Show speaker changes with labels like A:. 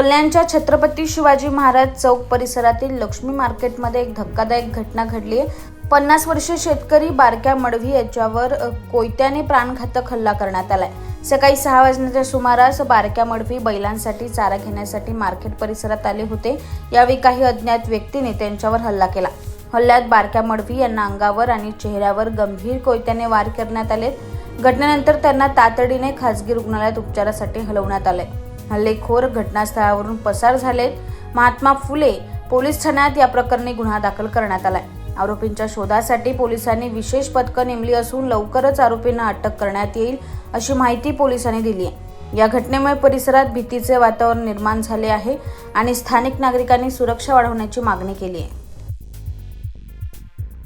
A: कल्याणच्या छत्रपती शिवाजी महाराज चौक परिसरातील लक्ष्मी मार्केटमध्ये एक धक्कादायक घटना घडली. आहे पन्नास वर्षीय शेतकरी बारक्या मडवी याच्यावर कोयत्याने प्राणघातक हल्ला करण्यात आलाय. सकाळी सहा वाजण्याच्या सुमारास बारक्या मडवी बैलांसाठी चारा घेण्यासाठी मार्केट परिसरात आले होते. यावेळी काही अज्ञात व्यक्तीने त्यांच्यावर हल्ला केला. हल्ल्यात बारक्या मडवी यांना अंगावर आणि चेहऱ्यावर गंभीर कोयत्याने वार करण्यात आले. घटनेनंतर त्यांना तातडीने खासगी रुग्णालयात उपचारासाठी हलवण्यात आले हल्लेखोर घटनास्थळावरून पसार झालेत महात्मा फुले पोलीस ठाण्यात या प्रकरणी गुन्हा दाखल करण्यात आलाय. आरोपींच्या शोधासाठी पोलिसांनी विशेष पथकं नेमली असून लवकरच आरोपींना अटक करण्यात येईल अशी माहिती पोलिसांनी दिली आहे. या घटनेमुळे परिसरात भीतीचे वातावरण निर्माण झाले आहे आणि स्थानिक नागरिकांनी सुरक्षा वाढवण्याची मागणी केली आहे.